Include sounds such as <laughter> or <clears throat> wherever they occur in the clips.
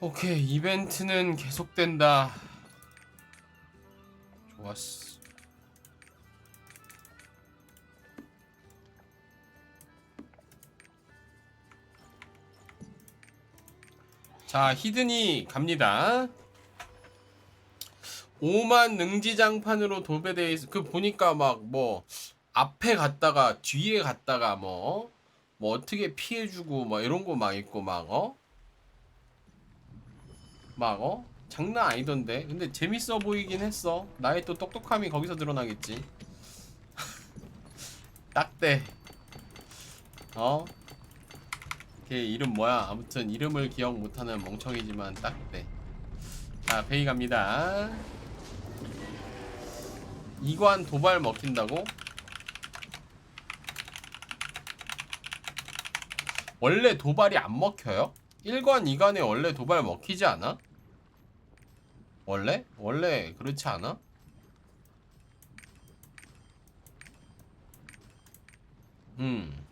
오케이 이벤트는 계속된다. 좋았어. 자 히든이 갑니다. 5만 능지장판으로 도배돼 있어 그 보니까 막 뭐 앞에 갔다가 뒤에 갔다가 뭐뭐 어떻게 피해주고 뭐 이런 거 막 있고 막 어? 막 어? 장난 아니던데 근데 재밌어 보이긴 했어 나의 또 똑똑함이 거기서 드러나겠지 <laughs> 딱대 어? 걔 이름 뭐야 아무튼 이름을 기억 못하는 멍청이지만 딱대 자 베이 갑니다 이관 도발 먹힌다고? 원래 도발이 안 먹혀요? 1관, 2관에 원래 도발 먹히지 않아? 원래? 원래 그렇지 않아? 음.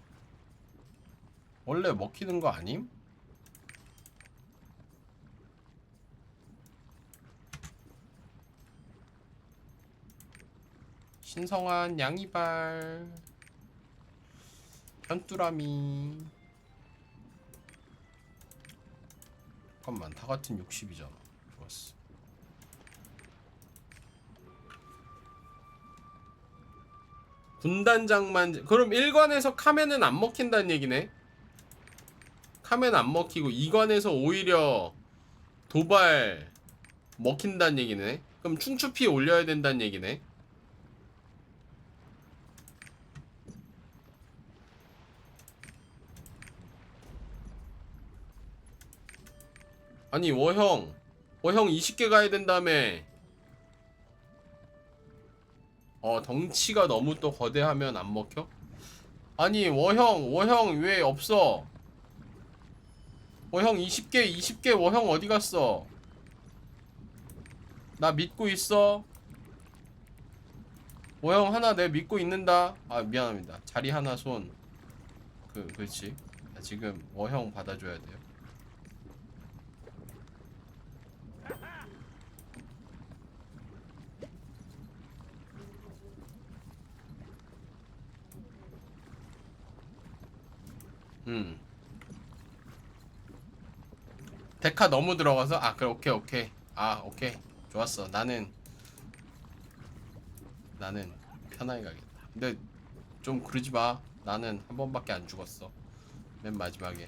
원래 먹히는 거 아님? 신성한 양이발 현뚜라미 잠깐만 다 같은 60이잖아 좋았어 군단장만 그럼 1관에서 카멘은 안 먹힌다는 얘기네. 카멘 안 먹히고 2관에서 오히려 도발 먹힌다는 얘기네. 그럼 충추피 올려야 된다는 얘기네. 아니 워형. 워형 20개 가야 된다며 어 덩치가 너무 또 거대하면 안 먹혀? 아니 워형 워형 왜 없어? 워형 20개 20개 워형 어디 갔어? 나 믿고 있어. 워형 하나 내 믿고 있는다. 아 미안합니다. 자리 하나 손. 그 그렇지. 자, 지금 워형 받아줘야 돼요 음. 데카 너무 들어가서 아 그래 오케이 오케이. 아 오케이. 좋았어. 나는 나는 편하게 가겠다. 근데 좀 그러지 마. 나는 한 번밖에 안 죽었어. 맨 마지막에.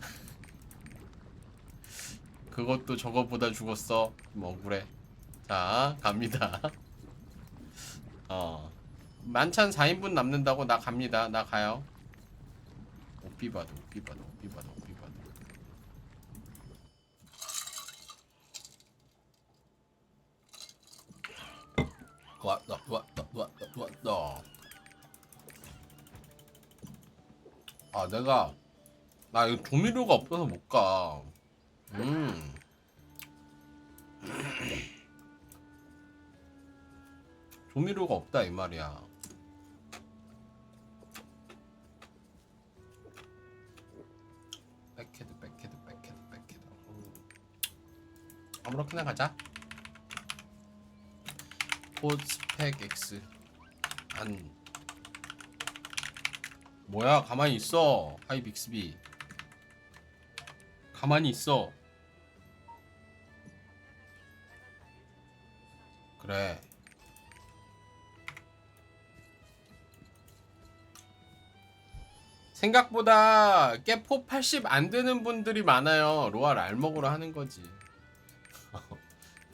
<laughs> 그것도 저거보다 죽었어. 뭐 그래. 자 갑니다. <laughs> 어. 만찬 4인분 남는다고 나 갑니다. 나 가요 오삐 봐도 오삐 봐도 오삐 봐도 오삐 봐도. 왔다 왔다 왔다 왔다. 아 내가 나 이거 조미료가 없어서 못가. 음. 조미료가 없다 이 말이야 아무렇게나 가자. 포 스펙 X. 안. 뭐야? 가만히 있어. 하이 빅스비. 가만히 있어. 그래. 생각보다 깨포 80 안 되는 분들이 많아요. 로알 알먹으로 하는 거지.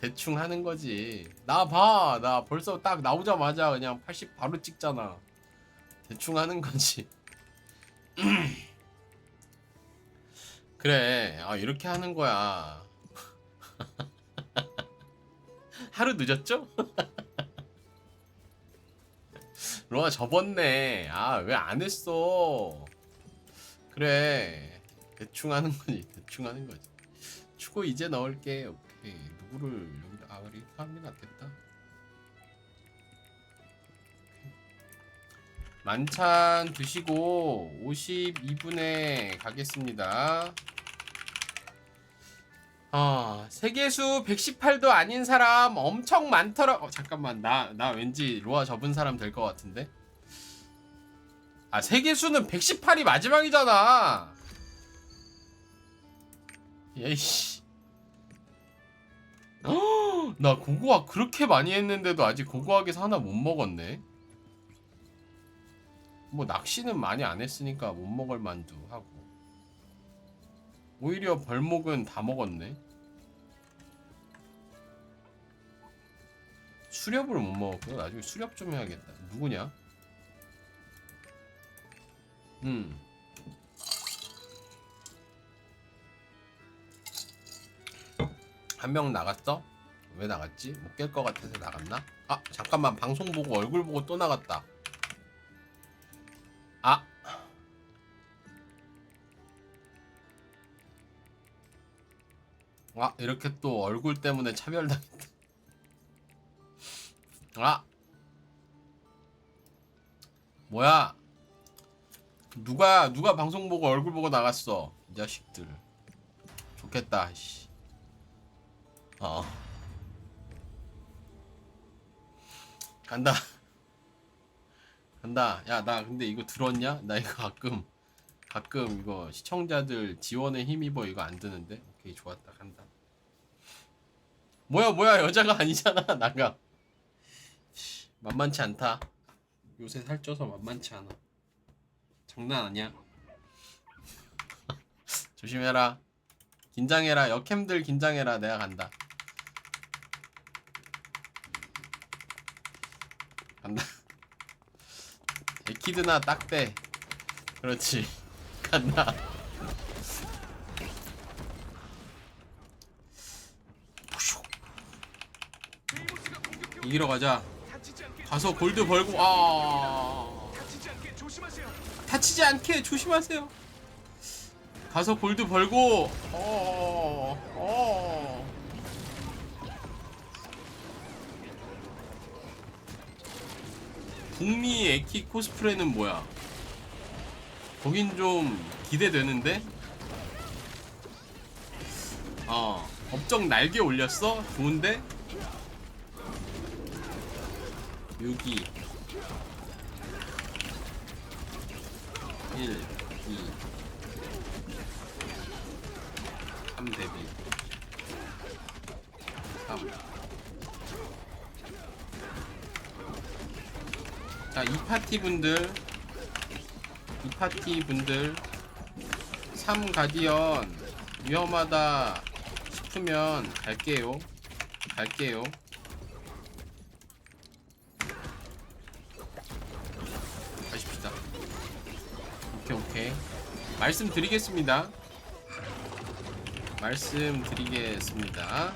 대충 하는 거지. 나 봐. 나 벌써 딱 나오자마자 그냥 80 바로 찍잖아. 대충 하는 거지. <clears throat> 그래. 아, 이렇게 하는 거야. <laughs> 하루 늦었죠? <laughs> 로아 접었네. 아, 왜 안 했어? 그래. 대충 하는 거지. 대충 하는 거지. 추고 이제 넣을게. 오케이. 누구를 여기다 아, 그래. 하는 게 낫겠다. 만찬 드시고 52분에 가겠습니다. 아 세계수 118도 아닌 사람 엄청 많더라. 어, 잠깐만 나 나 왠지 로아 접은 사람 될 것 같은데. 아 세계수는 118이 마지막이잖아. 예이씨. 어, <gasps> 나 고고학 그렇게 많이 했는데도 아직 고고학에서 하나 못 먹었네. 뭐 낚시는 많이 안 했으니까 못 먹을 만두 하고. 오히려 벌목은 다 먹었네. 수렵을 못 먹었고요. 나중에 수렵 좀 해야겠다. 누구냐? 음. 한 명 나갔어? 왜 나갔지? 못 깰 것 같아서 나갔나? 아 잠깐만 방송 보고 얼굴 보고 또 나갔다. 아 아, 이렇게 또 얼굴 때문에 차별당했다. 아! 뭐야? 누가, 누가 방송 보고 얼굴 보고 나갔어? 이 자식들. 좋겠다, 씨. 어. 간다. 간다. 야, 나 근데 이거 들었냐? 나 이거 가끔, 가끔 이거 시청자들 지원에 힘입어 이거 안 드는데? 오케이, 좋았다. 간다. 뭐야, 뭐야, 여자가 아니잖아. <laughs> 나가. 씨, 만만치 않다. 요새 살쪄서 만만치 않아. 장난 아니야. <laughs> 조심해라. 긴장해라. 역캠들 긴장해라. 내가 간다. 간다. 에키드나 딱대. 그렇지. <laughs> 간다. 이기러 가자. 가서 골드 벌고 아 다치지 않게 조심하세요. 가서 골드 벌고 어 어. 북미 에키 코스프레는 뭐야? 거긴 좀 기대되는데? 어 업적 날개 올렸어? 좋은데? 6이 1 2 3 대비 3 자, 이 파티 분들 이 파티 분들 3 가디언 위험하다 싶으면 갈게요 갈게요 가십시다. 오케이 오케이. 말씀드리겠습니다. 말씀드리겠습니다.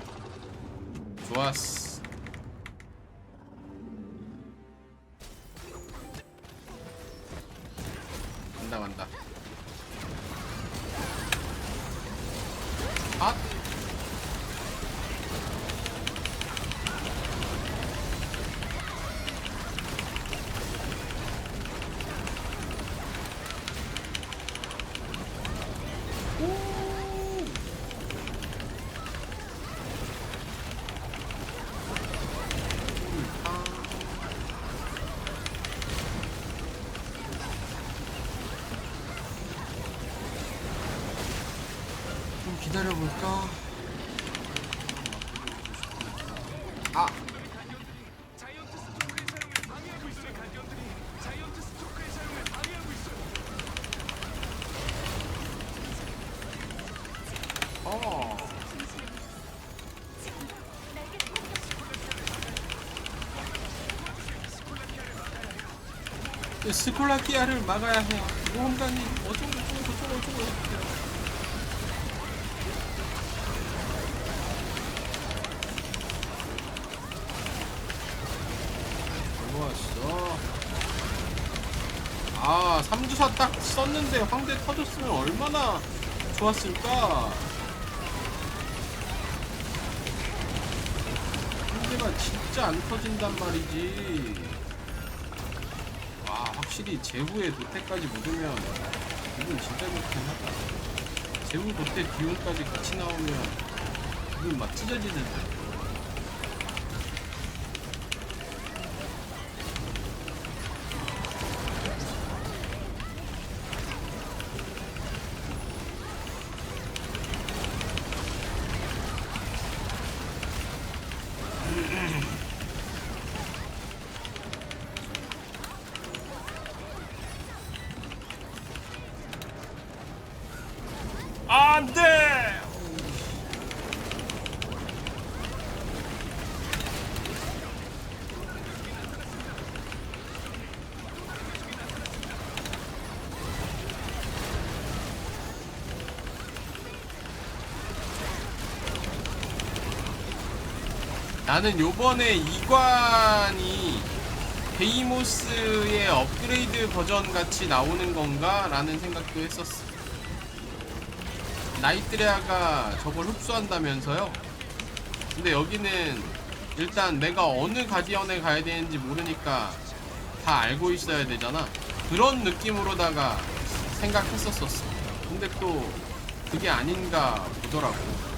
좋았어. 기다려볼까? 아! 어! 그 스콜라키아를 막아야 해. 모험가님 어쩌고 저쩌고 저쩌고 저쩌고. 좋았어. 아, 3주사 딱 썼는데 황제 터졌으면 얼마나 좋았을까? 황제가 진짜 안 터진단 말이지. 와, 확실히 제후에 도태까지 묻으면 이건 진짜 좋긴 하다. 제후 도태 기운까지 같이 나오면 눈막 찢어지는데. 안 돼! 나는 요번에 이관이 베이모스의 업그레이드 버전 같이 나오는 건가? 라는 생각도 했었어. 나이트레아가 저걸 흡수한다면서요? 근데 여기는 일단 내가 어느 가디언에 가야 되는지 모르니까 다 알고 있어야 되잖아. 그런 느낌으로다가 생각했었었어. 근데 또 그게 아닌가 보더라고.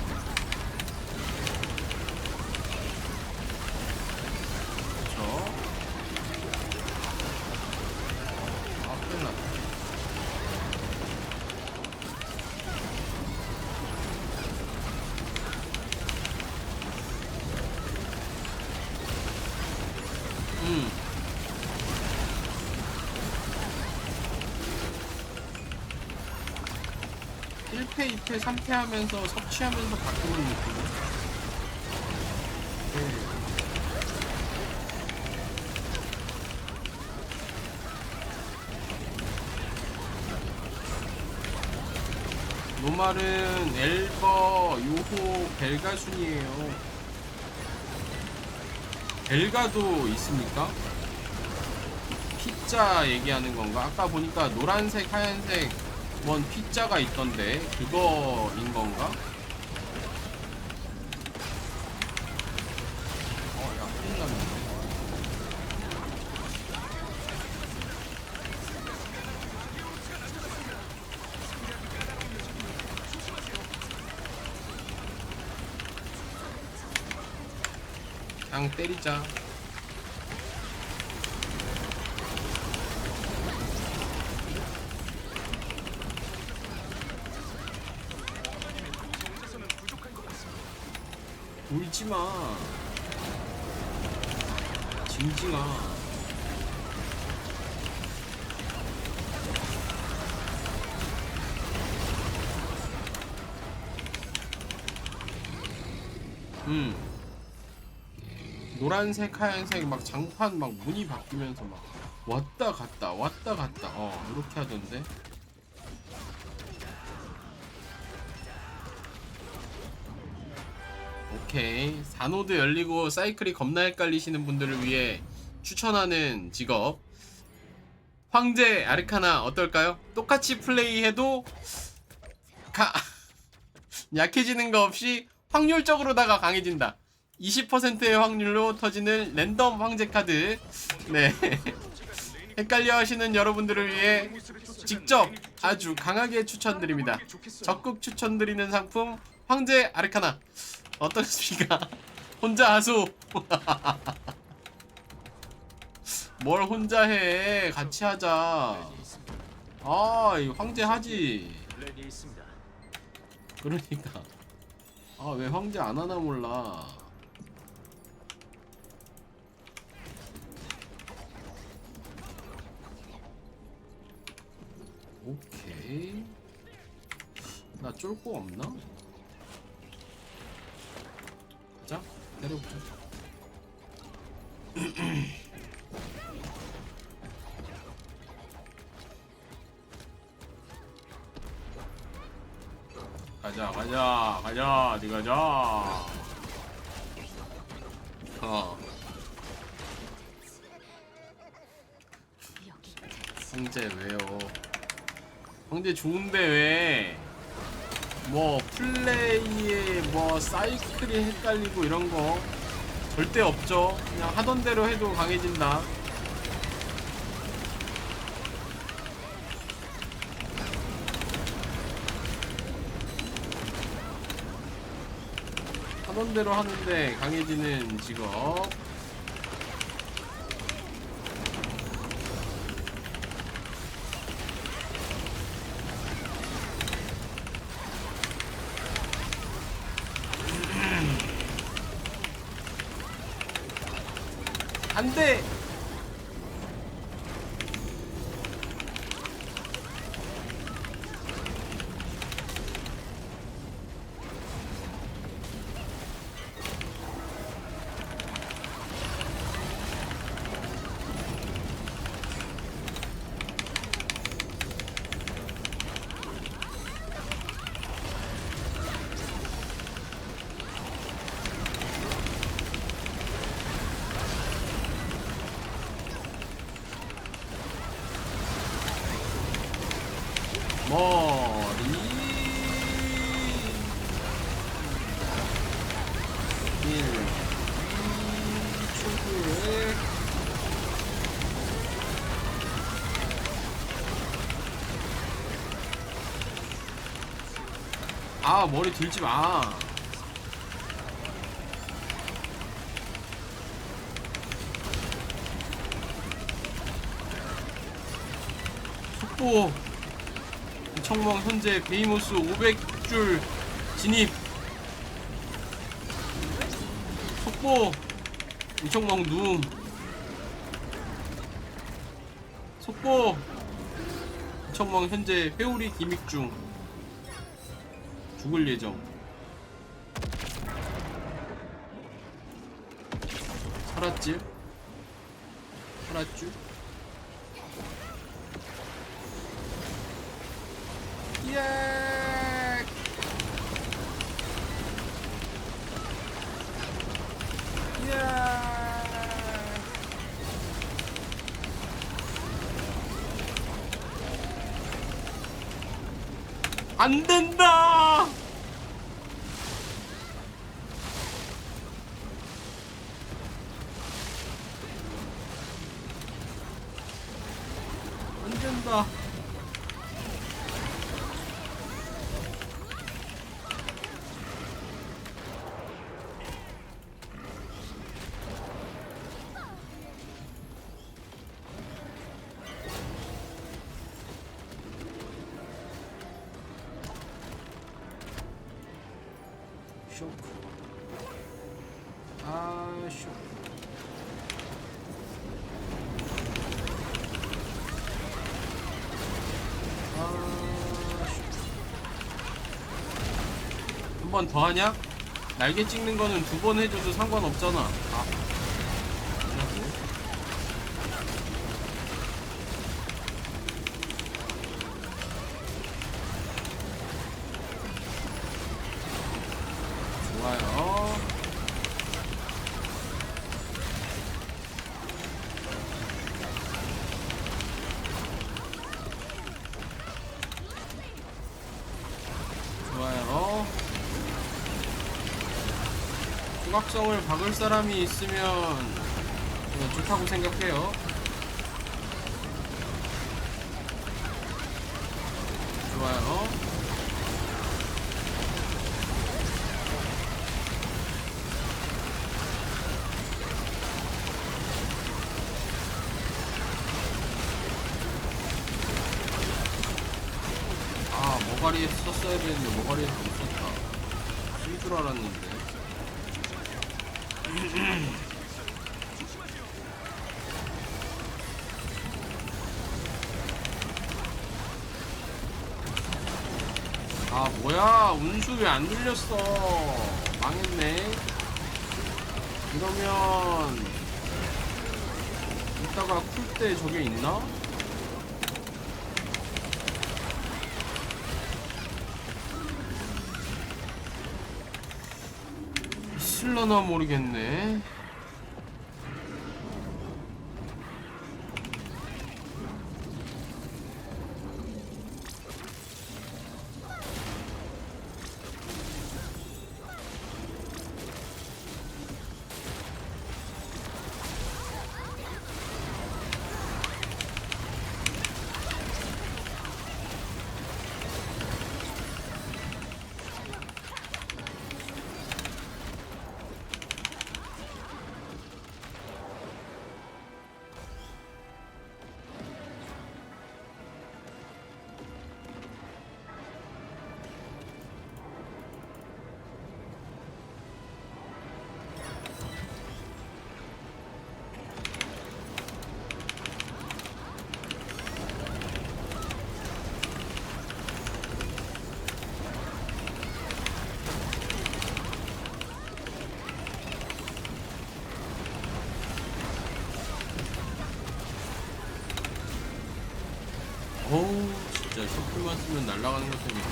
1패, 2패, 3패 하면서 섭취하면서 바꾸는 느낌. 노말은 네. 엘버, 요호, 벨가순이에요. 벨가도 있습니까? 피자 얘기하는 건가? 아까 보니까 노란색, 하얀색 원 피자가 있던데 그거인 건가? 어, 야, 큰일 났는데. 그냥 때리자. 울지 마. 징징아. 음. 노란색, 하얀색 막 장판 막 문이 바뀌면서 막 왔다 갔다 왔다 갔다 어 이렇게 하던데. 오케이. 4노드 열리고 사이클이 겁나 헷갈리시는 분들을 위해 추천하는 직업. 황제 아르카나 어떨까요? 똑같이 플레이해도 가... <laughs> 약해지는 거 없이 확률적으로다가 강해진다. 20%의 확률로 터지는 랜덤 황제 카드. 네. <laughs> 헷갈려 하시는 여러분들을 위해 직접 아주 강하게 추천드립니다. 적극 추천드리는 상품 황제 아르카나 어떻습니까? <laughs> 혼자 하소. <laughs> 뭘 혼자 해? 같이 하자. 아, 이 황제 하지. 그러니까. 아, 왜 황제 안 하나 몰라. 오케이. 나 쫄고 없나? 자, 때려보자. <clears throat> 가자, 가자, 가자, 어디 가자. 어, 황제 왜요? 황제 좋은데 왜? 뭐 플레이에 뭐 사이클이 헷갈리고 이런 거 절대 없죠. 그냥 하던 대로 해도 강해진다. 하던 대로 하는데 강해지는 직업. 안 돼! 머리 일 초구에 아 머리 들지 마. 속보. 청멍 현재 베이모스 500줄 진입. 속보. 이청멍 누움. 속보. 이청멍 현재 회오리 기믹 중 죽을 예정 살았지? 살았쥬? 예. 예. 안 된다. 한 번 더 하냐? 날개 찍는 거는 두 번 해줘도 상관없잖아 조각성을 박을 사람이 있으면 어, 좋다고 생각해요. 좋아요. 아 머가리에 썼어야 되는데 머가리에서 못 썼다 쓸 줄 알았는데 아 뭐야 운수 왜안 들렸어 망했네 이러면 이따가 쿨 때 저게 있나? 있을려나 모르겠네. 만 쓰면 날아가는 것 때문에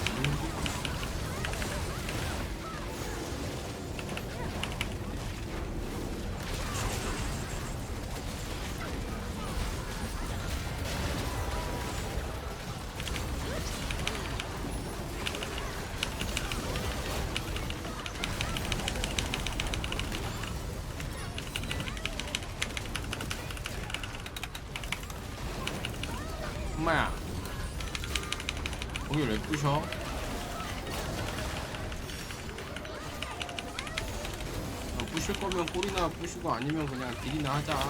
엄마야 거기 왜 부셔? 아, 부실 거면 꼬리나 부시고 아니면 그냥 딜이나 하자.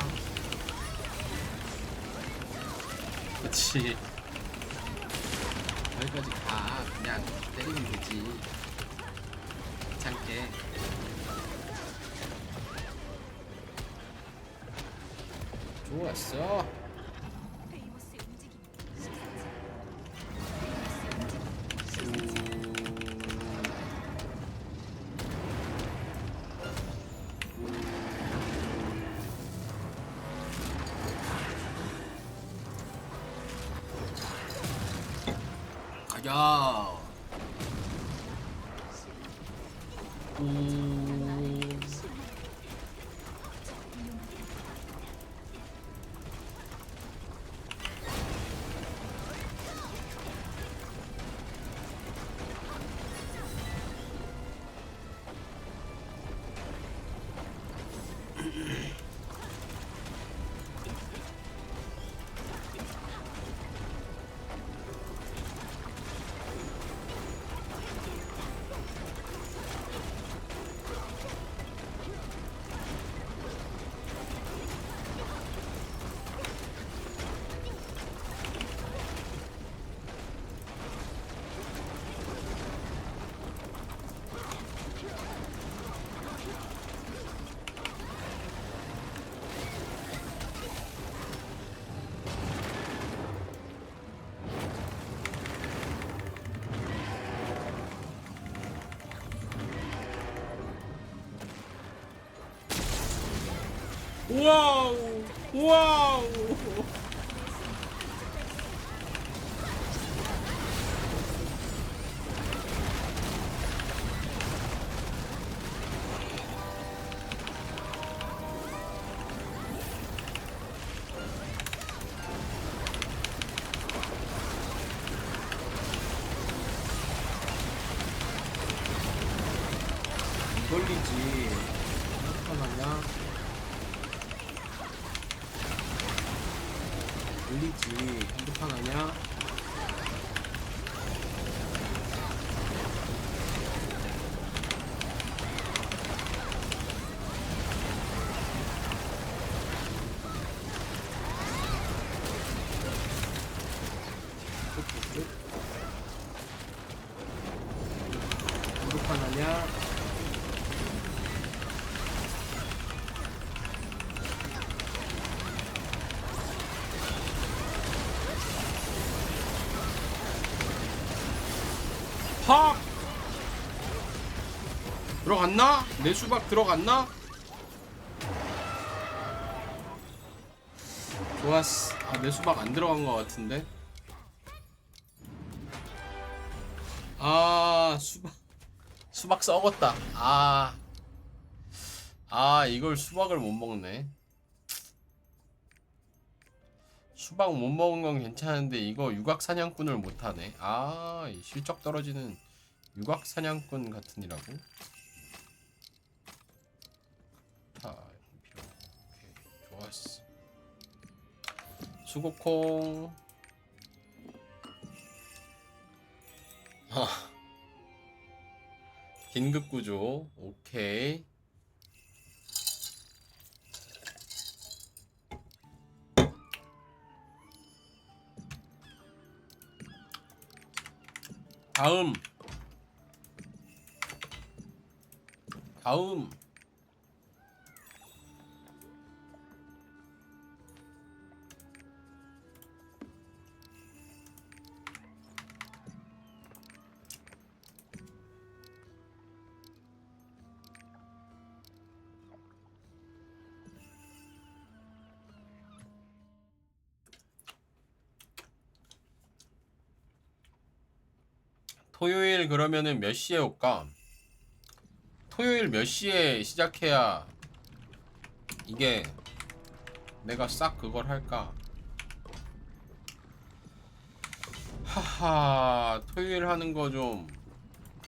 그치. 여기까지 가. 그냥 때리면 되지. 귀찮게. 좋았어 가자. 오. 와우. 와우 걸리지. 핸드폰 하냐 쭉쭉쭉. 핸드폰 하냐 팍! 들어갔나? 내 수박 들어갔나? 좋았어. 아, 내 수박 안 들어간 것 같은데? 아, 수박. 수박 썩었다. 아. 아, 이걸 수박을 못 먹네. 수박 못 먹은 건 괜찮은데 이거 육악 사냥꾼을 못 하네. 아, 이 실적 떨어지는 육악 사냥꾼 같으니라고. 다 필요. 오케이, 좋았어. 수고콩. 아. 긴급 구조. 오케이. 다음. 다음 그러면은 몇 시에 올까? 토요일 몇 시에 시작해야 이게 내가 싹 그걸 할까? 하하 토요일 하는 거 좀